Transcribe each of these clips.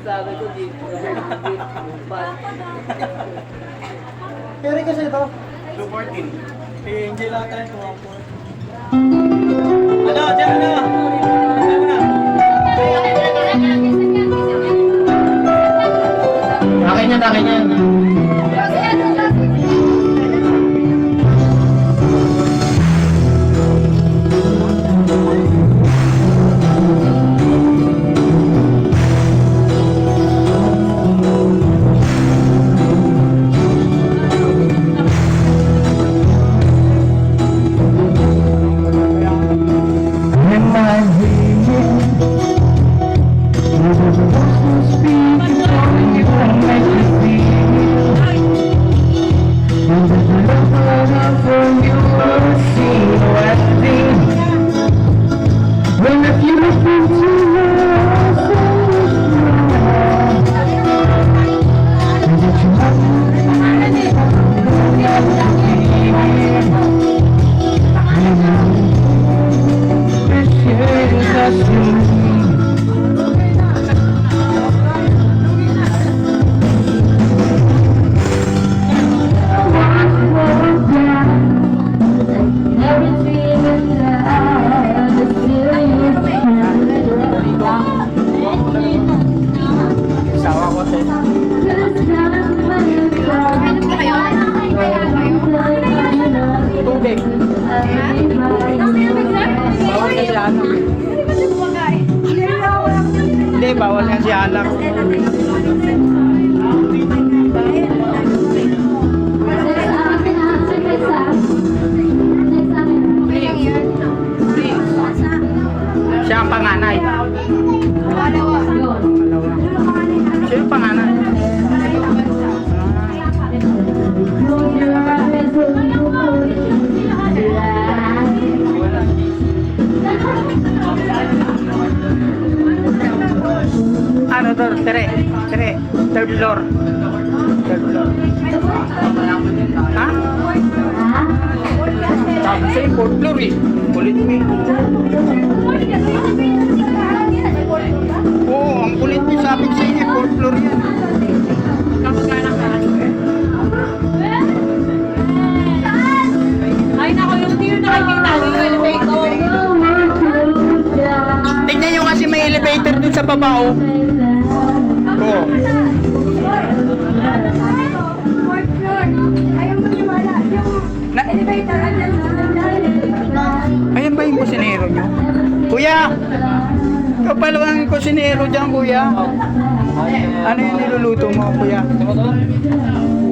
Sabi ko dito. Pero kasi ito. 214. Eh, hindi lang tayo 214. Ano, dyan na. Tubig. Bawal kasi anak. Hindi, bawal kasi anak. Siya ang panganay. Siya yung panganay. Third floor. Third. Ha? Sabi sa'yo, fourth floor eh. Kulit mo eh. Oo, ang kulit mo sabi ko sa inyo, fourth floor yan. Ay, nako, yung yung nakikita yung elevator. Tingnan nyo kasi may elevator dun sa baba oh. Oo. Na, ayan ba yung kusinero nyo? Kuya! Ikaw pala ang kusinero dyan, kuya. Ano yung niluluto mo, kuya?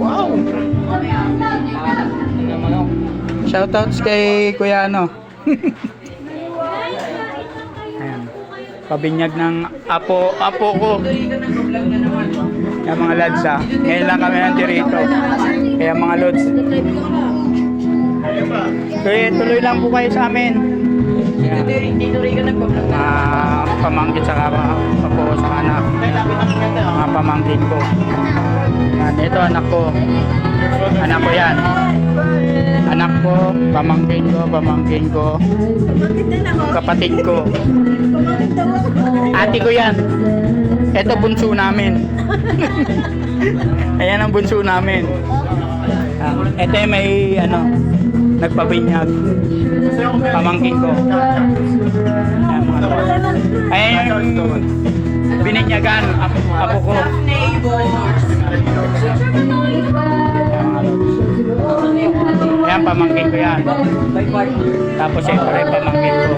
Wow! Shoutouts kay Kuya ano. Pabinyag ng apo, apo ko. Kaya mga lads ha. Ngayon lang kami nandito. Kaya mga lods. Kaya tuloy lang po kayo sa amin. Dito rin ka nagbablog Mga pamangkin sa apo ko sa anak. Mga pamangkin ko. Yan, ito anak ko. Anak ko yan. Anak ko, pamangkin ko, pamangkin ko. Kapatid ko. Ate ko yan. Ito bunso namin. Ayan ang bunso namin. Ito yung may ano, nagpabinyag. Pamangkin ko. Ayan yung bininyagan, apo, apo ko. Ayan, pamangkin ko yan. Tapos siyempre, pamangkin ko.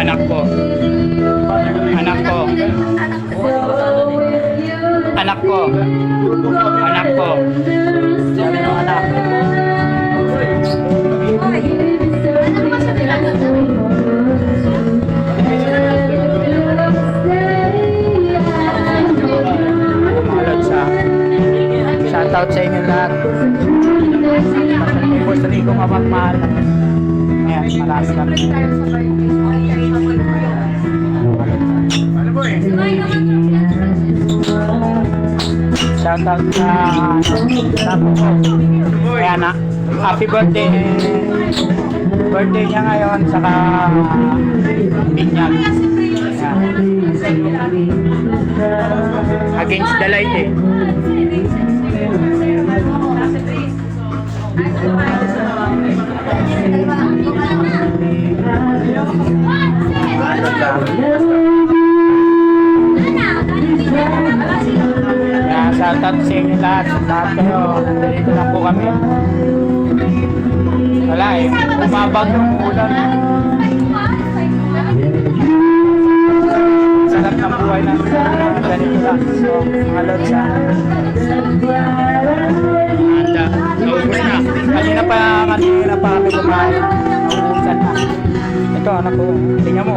Anak ko. Anak ko. Anak ko. Anak ko. Sabi ng Shoutout sa inyo lahat. Basta sa lingkong mapagmahal. Ayan, marami kami. Shoutout sa sapo ko. Kaya na, happy birthday. Birthday niya ngayon, saka binyag. Yan. Against the light eh. Kaya shout out sa inyo lahat. Lahat kayo. Dito na po kami. Wala eh. Umabag yung ulan. Sarap ng buhay na ganito lang. So, mga lods ah. Anda. Naubos na. Kanina na. Ito, anak ko. Tingnan mo.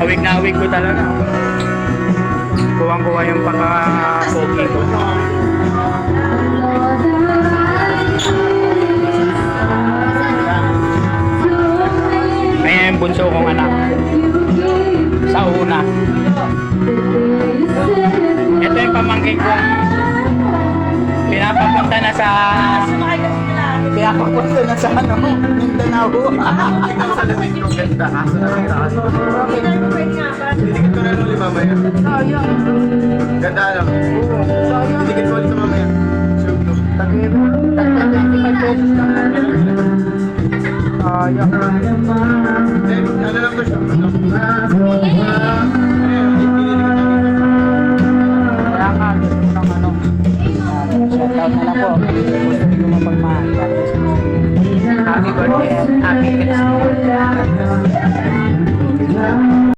Awig na awig ko talaga. Kuwang-kuwa yung pagka-pogi ko. Pinapapunta na sa... Sila. Pinapapunta na sa ano, Mindanao. Ikaw sa lamig yung ganda, kaso na nga. parang- Didikit ko na ulit mamaya. Sayang. Ganda lang. Didikit ko ulit mamaya. Sure, no? Tagiro. Tag-25 pesos lang. Sayang. Ano lang to siya? Ano?